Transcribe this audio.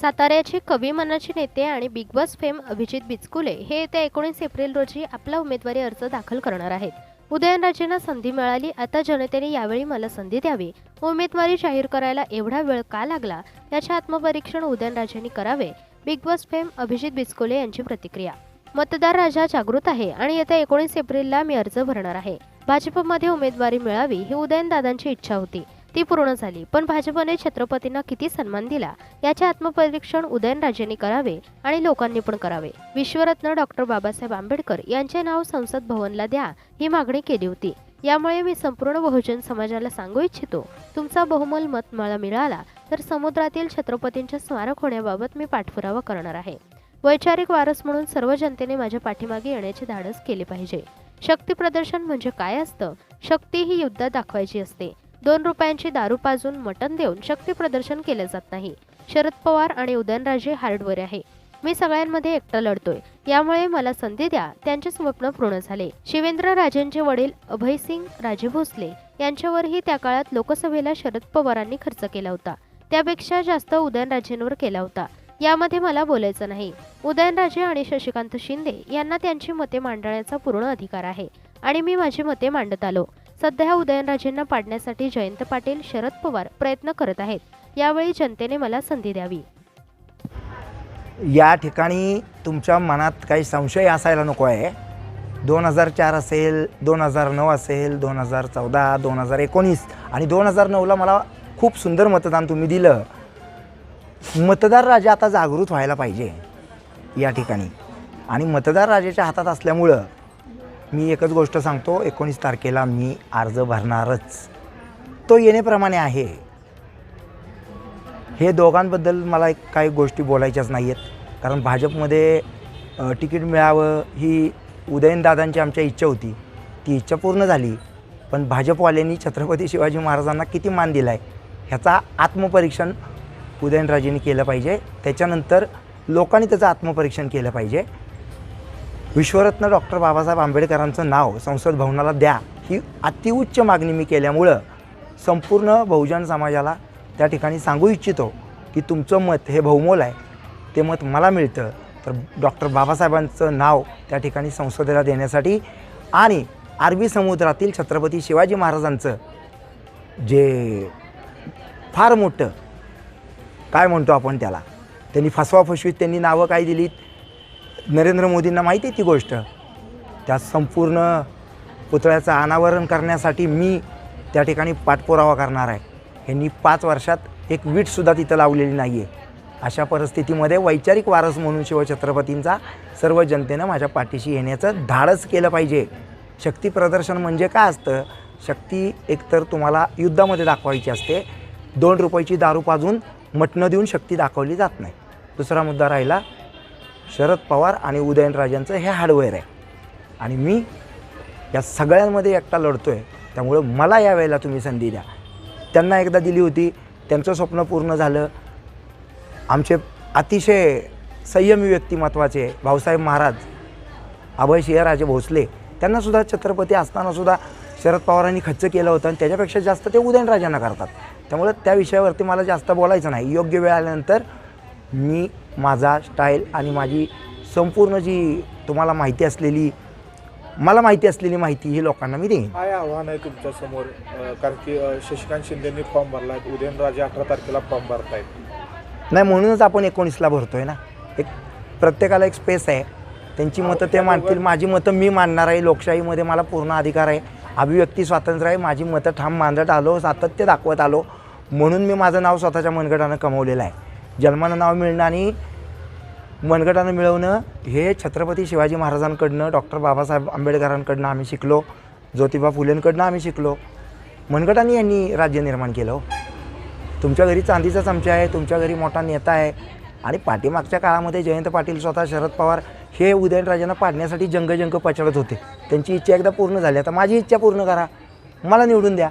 साताऱ्याचे कवी मनाचे नेते आणि Bigg Boss fame Abhijit Bichukale हे येत्या एकोणीस एप्रिल रोजी आपला उमेदवारी अर्ज दाखल करणार आहेत. उदयनराजेंना संधी मिळाली आता जनतेने यावेळी मला संधी द्यावी. उमेदवारी जाहीर करायला एवढा वेळ का लागला? याचे आत्मपरीक्षण उदयनराजेंनी करावे. Bigg Boss fame Abhijit Bichukale यांची प्रतिक्रिया. मतदार राजा जागृत आहे आणि येत्या एकोणीस एप्रिलला मी अर्ज भरणार आहे. भाजपमध्ये उमेदवारी मिळावी ही उदयनदादांची इच्छा होती. ती पूर्ण झाली. पण भाजपने छत्रपतींना किती सन्मान दिला? याचे आत्मपरीक्षण उदयनराजेंनी करावे आणि लोकांनी पण करावे. विश्वरत्न डॉक्टर बाबासाहेब आंबेडकर यांचे नाव संसद भवनला द्या ही मागणी केली होती. यामुळे मी संपूर्ण बहुजन समाजाला सांगू इच्छितो. तुमचा बहुमल मत मला मिळाला तर समुद्रातील छत्रपतींच्या स्मारक होण्याबाबत मी पाठपुरावा करणार आहे. वैचारिक वारस म्हणून सर्व जनतेने माझ्या पाठीमागे येण्याचे धाडस केले पाहिजे. शक्ती प्रदर्शन म्हणजे काय असतं? शक्ती ही युद्धात दाखवायची असते. दोन रुपयांची दारू पाजून मटण देऊन शक्ती प्रदर्शन केले जात नाही. शरद पवार आणि उदयनराजे हार्डवर आहे. मी सगळ्यांमध्ये एकटा लढतोय. यामुळे मला संधी द्या. त्यांचे स्वप्न पूर्ण झाले. शिवेंद्र राजेंचे वडील अभयसिंग राजे भोसले यांच्यावरही त्या काळात लोकसभेला शरद पवारांनी खर्च केला होता. त्यापेक्षा जास्त उदयनराजेंवर केला होता. यामध्ये मला बोलायचं नाही. उदयनराजे आणि शशिकांत शिंदे यांना त्यांची मते मांडण्याचा पूर्ण अधिकार आहे. आणि मी माझी मते मांडत आलो. सध्या उदयनराजेंना पाडण्यासाठी जयंत पाटील शरद पवार प्रयत्न करत आहेत. यावेळी जनतेने मला संधी द्यावी. या ठिकाणी तुमच्या मनात काही संशय असायला नको आहे? दोन हजार चार असेल दोन हजार नऊ असेल दोन हजार चौदा दोन हजार एकोणीस आणि दोन हजार नऊला मला खूप सुंदर मतदान तुम्ही दिलं. मतदार राजा आता जागृत व्हायला पाहिजे या ठिकाणी. आणि मतदार राजाच्या हातात असल्यामुळं मी एकच गोष्ट सांगतो एकोणीस तारखेला मी अर्ज भरणारच. तो येण्याप्रमाणे आहे. हे दोघांबद्दल मला एक काही गोष्टी बोलायच्याच नाही आहेत कारण भाजपमध्ये तिकीट मिळावं ही उदयनदादांची आमच्या इच्छा होती. ती इच्छा पूर्ण झाली. पण भाजपवाल्यांनी छत्रपती शिवाजी महाराजांना किती मान दिला आहे ह्याचा आत्मपरीक्षण उदयनराजेंनी केलं पाहिजे. त्याच्यानंतर लोकांनी त्याचं आत्मपरीक्षण केलं पाहिजे. विश्वरत्न डॉक्टर बाबासाहेब आंबेडकरांचं नाव संसद भवनाला द्या ही अतिउच्च मागणी मी केल्यामुळं संपूर्ण बहुजन समाजाला त्या ठिकाणी सांगू इच्छितो की तुमचं मत हे बहुमोल आहे. ते मत मला मिळतं. तर डॉक्टर बाबासाहेबांचं नाव त्या ठिकाणी संसदेला देण्यासाठी आणि अरबी समुद्रातील छत्रपती शिवाजी महाराजांचं जे फार मोठं काय म्हणतो आपण त्याला? त्यांनी फसवाफसवीत त्यांनी नावं काय दिलीत? नरेंद्र मोदींना माहिती आहे ती गोष्ट. त्या संपूर्ण पुतळ्याचं अनावरण करण्यासाठी मी त्या ठिकाणी पाठपुरावा करणार आहे. ह्यांनी पाच वर्षात एक वीटसुद्धा तिथं लावलेली नाही आहे अशा परिस्थितीमध्ये वैचारिक वारस म्हणून शिवछत्रपतींचा सर्व जनतेनं माझ्या पाठीशी येण्याचं धाडस केलं पाहिजे. शक्ती प्रदर्शन म्हणजे काय असतं? शक्ती एकतर तुम्हाला युद्धामध्ये दाखवायची असते. दोन रुपयाची दारू पाजून मटणं देऊन शक्ती दाखवली जात नाही. दुसरा मुद्दा राहिला शरद पवार आणि उदयनराजांचं हे हार्डवेअर आहे. आणि मी या सगळ्यांमध्ये एकटा लढतो आहे त्यामुळं मला या वेळेला तुम्ही संधी द्या. त्यांना एकदा दिली होती त्यांचं स्वप्न पूर्ण झालं. आमचे अतिशय संयमी व्यक्तिमत्वाचे भाऊसाहेब महाराज अभय सिंहराजे भोसले त्यांनासुद्धा छत्रपती असतानासुद्धा शरद पवारांनी खर्च केलं होतं आणि त्याच्यापेक्षा जास्त ते उदयनराजांना करतात. त्यामुळं त्या विषयावरती मला जास्त बोलायचं नाही. योग्य वेळ आल्यानंतर मी माझा स्टाईल आणि माझी संपूर्ण जी तुम्हाला माहिती असलेली मला माहिती असलेली माहिती ही लोकांना मी देईन. काय आव्हान आहे तुमच्यासमोर? कारण की अ, शशिकांत शिंदेनी फॉर्म भरला उदयनराजे अठरा तारखेला फॉर्म भरतायत. नाही म्हणूनच आपण एकोणीसला भरतोय ना. एक प्रत्येकाला एक स्पेस आहे. त्यांची मतं ते मांडतील. माझी मतं मी मांडणार आहे. लोकशाहीमध्ये मला पूर्ण अधिकार आहे. अभिव्यक्ती स्वातंत्र्य आहे. माझी मतं ठाम मांडत आलो. सातत्य दाखवत आलो. म्हणून मी माझं नाव स्वतःच्या मनगटानं कमवलेलं आहे. जन्मानं नाव मिळणं आणि मनगटानं मिळवणं हे छत्रपती शिवाजी महाराजांकडनं डॉक्टर बाबासाहेब आंबेडकरांकडनं आम्ही शिकलो ज्योतिबा फुलेंकडनं आम्ही शिकलो. मनगटाने यांनी राज्य निर्माण केलं हो. तुमच्या घरी चांदीचा चमचा आहे तुमच्या घरी मोठा नेता आहे आणि पाठीमागच्या काळामध्ये जयंत पाटील स्वतः शरद पवार हे उदयनराजांना पाडण्यासाठी जंगजंग पचडत होते. त्यांची इच्छा एकदा पूर्ण झाली. आता माझी इच्छा पूर्ण करा. मला निवडून द्या.